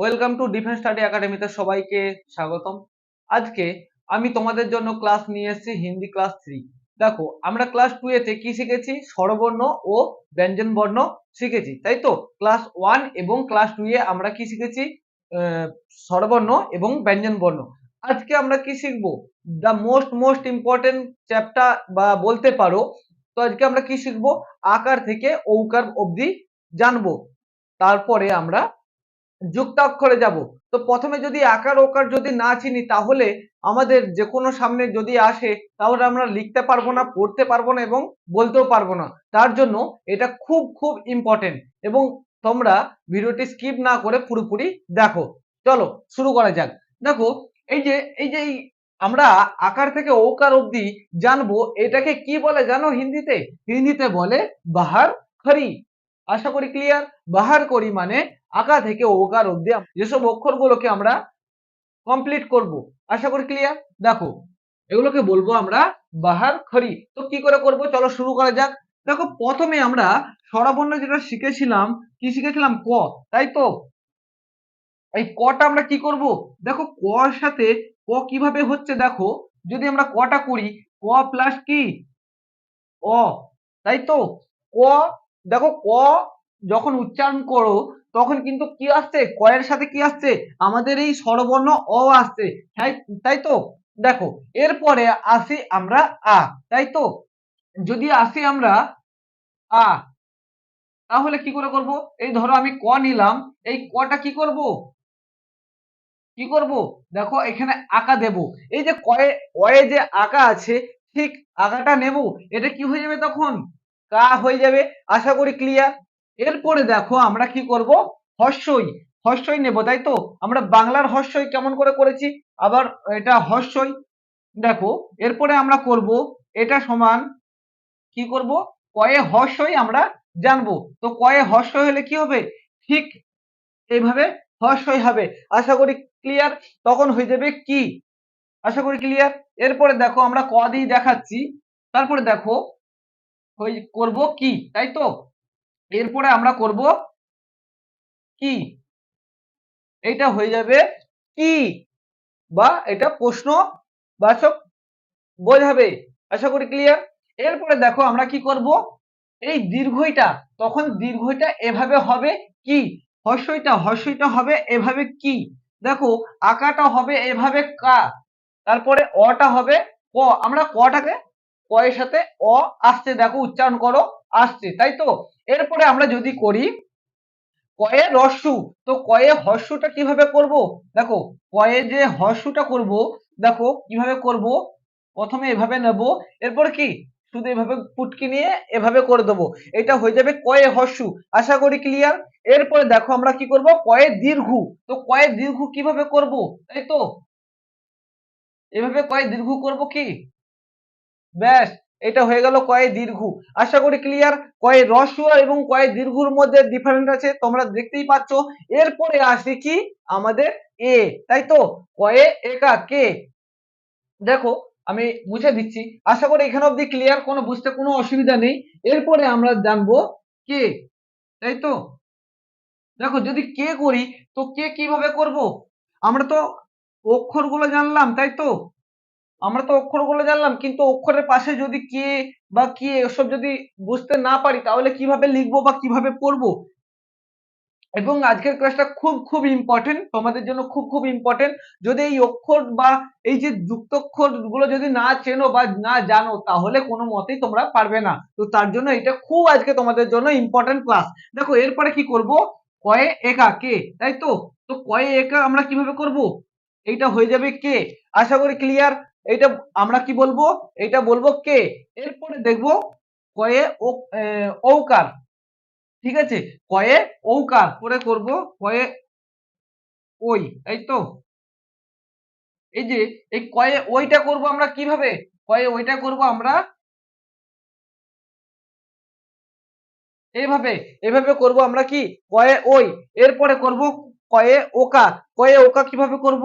Welcome to defence study একাডেমিতে সবাইকে স্বাগতম। আজকে আমি তোমাদের জন্য ক্লাস নিয়ে এসেছি হিন্দি ক্লাস থ্রি দেখো, আমরা ক্লাস টু এতে কি শিখেছি? স্বরবর্ণ ও ব্যঞ্জন বর্ণ শিখেছি, তাই তো? ক্লাস ওয়ান এবং ক্লাস টু এ আমরা কি শিখেছি? স্বরবর্ণ এবং ব্যঞ্জন বর্ণ আজকে আমরা কি শিখব? The most most important chapter বা বলতে পারো, তো আজকে আমরা কি শিখব? আকার থেকে ঔকার অবধি জানব। তারপরে আমরা যুক্তাক্ষরে যাব। তো প্রথমে যদি আকার ওকার যদি না চিনি, তাহলে আমাদের যে কোনো সামনে যদি আসে, তাহলে আমরা লিখতে পারব না, পড়তে পারব না এবং বলতেও পারব না। তার জন্য এটা খুব খুব ইম্পর্টেন্ট এবং তোমরা ভিডিওটি স্কিপ না করে পুরোপুরি দেখো। চলো, শুরু করা যাক। দেখো, এই যে এই যে আমরা আকার থেকে ওকার অবধি জানব, এটাকে কি বলে জানো হিন্দিতে? হিন্দিতে বলে বাহার খরি আশা করি ক্লিয়ার বাহার করি মানে আঁকা থেকে ওকার অব্দি যেসব অক্ষরগুলোকে আমরা কমপ্লিট করব। আশা করি ক্লিয়ার দেখো, এগুলোকে বলব আমরা বাহার খরি তো কি করে করব? চলো শুরু করা যাক। দেখো, প্রথমে আমরা স্বরবর্ণ যেটা শিখেছিলাম, কি শিখেছিলাম? ক, তাই তো? এই কটা আমরা কি করব? দেখো, ক এর সাথে ক কীভাবে হচ্ছে দেখো, যদি আমরা কটা করি, ক প্লাস কি? অ, তাই তো? ক দেখো ক যখন উচ্চারণ করো, তখন কিন্তু কি আসছে? কয়ের সাথে কি আসছে? আমাদের এই স্বরবর্ণ অ আসছে। তাই তো? দেখো, এরপরে আসি আমরা আ, তাই তো? যদি আসি আমরা আ, তাহলে কি করে করব? এই ধরো আমি ক নিলাম, এই কটা কি করব? কি করব? দেখো, এখানে আঁকা দেব। এই যে কয়ে কয়ে যে আঁকা আছে, ঠিক আঁকাটা নেব। এটা কি হয়ে যাবে তখন? কা হয়ে যাবে? আশা করি ক্লিয়ার এরপরে দেখো আমরা কি করব? হর্ষই হর্ষই নেব, তাই তো? আমরা বাংলার হর্ষই কেমন করে করেছি? আবার এটা হর্ষই দেখো, এরপরে আমরা করব, এটা সমান কি করব? কয়ে হর্ষই আমরা জানব। তো কয়ে হর্ষই হলে কি হবে? ঠিক এইভাবে হর্ষই হবে। আশা করি ক্লিয়ার তখন হয়ে যাবে কি? আশা করি ক্লিয়ার এরপরে দেখো আমরা ক দিয়ে দেখাচ্ছি। তারপরে দেখো হই করব কি? তাই তো? এরপরে আমরা করব কি? এটা হয়ে যাবে কি? বা এটা প্রশ্ন বাচক বোঝাবে। আশা করি ক্লিয়ার এরপরে দেখো আমরা কি করব? এই দীর্ঘইটা, তখন দীর্ঘইটা এভাবে হবে কি? হর্ষইটা হর্ষইটা হবে এভাবে কি? দেখো, আকাটা হবে এভাবে কা, তারপরে অটা হবে ক। আমরা কটাকে এর সাথে অ আসছে, দেখো উচ্চারণ করো, আসছে, তাই তো? এরপরে আমরা যদি করি, কয়ে রস্যু তো কয়ে হর্ষটা কীভাবে করব? দেখো, কয়ে যে হর্ষটা করব, দেখো, কীভাবে করব? প্রথমে এভাবে নেব, এরপর কি? শুধু এভাবে পুটকি নিয়ে এভাবে করে দেবো। এটা হয়ে যাবে কয়ে হর্ষু, আশা করি ক্লিয়ার এরপরে দেখো আমরা কি করব? কয়ে দীর্ঘ, তো কয়ে দীর্ঘ কীভাবে করব? তাই তো? এভাবে কয়ে দীর্ঘ করব কি? ব্যাস, এটা হয়ে গেল কয়ে দীর্ঘ। আশা করি ক্লিয়ার কয়ে রস্য এবং কয়ে দীর্ঘর মধ্যে ডিফারেন্ট আছে, তোমরা দেখতেই পাচ্ছ। এরপরে আসে কি? আমাদের এ তাই তো? কয়ে একা, কে? দেখো, আমি মুছে দিচ্ছি। আশা করি এখানে অব্দি ক্লিয়ার কোনো বুঝতে কোনো অসুবিধা নেই। এরপরে আমরা জানব কে, তাই তো? দেখো, যদি কে করি, তো কে কীভাবে করব? আমরা তো অক্ষরগুলো জানলাম, তাই তো? আমরা তো অক্ষরগুলো জানলাম, কিন্তু অক্ষরের পাশে যদি কে বা কি এসব যদি বুঝতে না পারি, তাহলে কীভাবে লিখব বা কীভাবে পড়ব? এবং আজকের ক্লাসটা খুব খুব ইম্পর্টেন্ট তোমাদের জন্য খুব খুব ইম্পর্টেন্ট যদি এই অক্ষর বা এই যে যুক্তক্ষরগুলো যদি না চেনো বা না জানো, তাহলে কোনো মতেই তোমরা পারবে না। তো তার জন্য এটা খুব আজকে তোমাদের জন্য ইম্পর্টেন্ট ক্লাস দেখো, এরপরে কি করব? কয়ে একা কে, তাই তো? তো কয়ে একা আমরা কীভাবে করব? এইটা হয়ে যাবে কে? আশা করি ক্লিয়ার এইটা আমরা কি বলব? এইটা বলব কে? এরপরে দেখব কয়ে ও আহ, ঔকার। ঠিক আছে? কয়ে ঔকার। পরে করব কয়ে ওই এই তো। এই যে এই কয়ে ওইটা করব আমরা কীভাবে? কয়ে ওইটা করব আমরা এইভাবে এভাবে করব আমরা কি? কয়ে ওই এরপরে করব কয়ে ওকা কয়ে ওকা কীভাবে করব?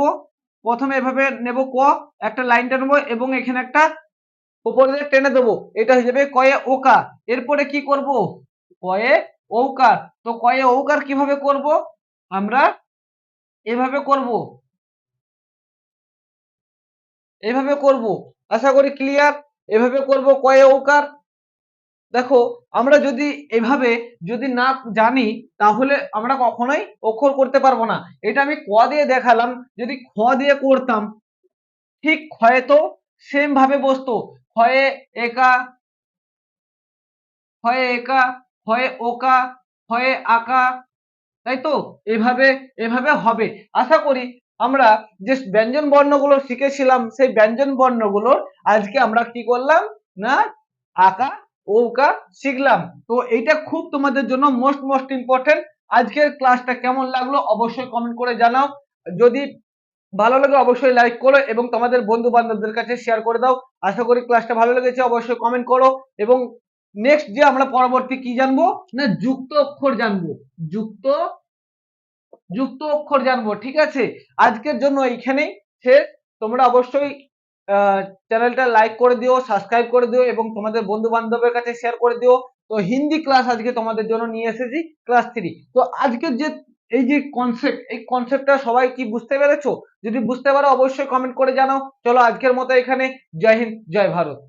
প্রথমে এভাবে নেব ক, একটা লাইন টানবো এবং এখানে একটা উপর দিয়ে টেনে দেবো। এটা হয়ে যাবে কয়ে ওকা এরপরে কি করব? কয়ে ঔকার তো কয়ে ঔকার কীভাবে করব? আমরা এভাবে করব। এভাবে করব। আশা করি ক্লিয়ার এভাবে করব কয়ে ওকার। দেখো, আমরা যদি এভাবে যদি না জানি, তাহলে আমরা কখনোই অক্ষর করতে পারব না। এটা আমি ক দিয়ে দেখালাম, যদি খ দিয়ে করতাম, ঠিক ক্ষয়ে তো সেম ভাবে বসতো। ক্ষয়ে একা ক্ষয়ে একা, ক্ষয়ে ওকা, ক্ষয়ে আকা, তাই তো? এভাবে এভাবে হবে। আশা করি আমরা যে ব্যঞ্জন বর্ণগুলো শিখেছিলাম, সেই ব্যঞ্জন বর্ণগুলোর আজকে আমরা কি করলাম? না, আঁকা ওকা শিখলাম। তো এইটা খুব তোমাদের জন্য মোস্ট মোস্ট ইম্পর্টেন্ট আজকের ক্লাসটা কেমন লাগল অবশ্যই কমেন্ট করে জানাও। যদি ভালো লাগে অবশ্যই লাইক করো এবং তোমাদের বন্ধু বান্ধবদের কাছে শেয়ার করে দাও। আশা করি ক্লাসটা ভালো লেগেছে, অবশ্যই কমেন্ট করো। এবং নেক্সট যে আমরা পরবর্তী কি জানব? না, যুক্ত অক্ষর জানব। যুক্ত যুক্ত অক্ষর জানব, ঠিক আছে? আজকের জন্য এইখানেই। শেষ তোমরা অবশ্যই চ্যানেলটা লাইক করে দিও সাবস্ক্রাইব করে দিও এবং তোমাদের বন্ধু বান্ধবের কাছে শেয়ার করে দিও। তো হিন্দি ক্লাস আজকে তোমাদের জন্য নিয়ে এসেছি ক্লাস থ্রি তো আজকের যে, এই যে কনসেপ্ট এই কনসেপ্টটা সবাই কি বুঝতে পেরেছ? যদি বুঝতে পারো অবশ্যই কমেন্ট করে জানাও। চলো আজকের মতো এখানে। জয় হিন্দ, জয় ভারত।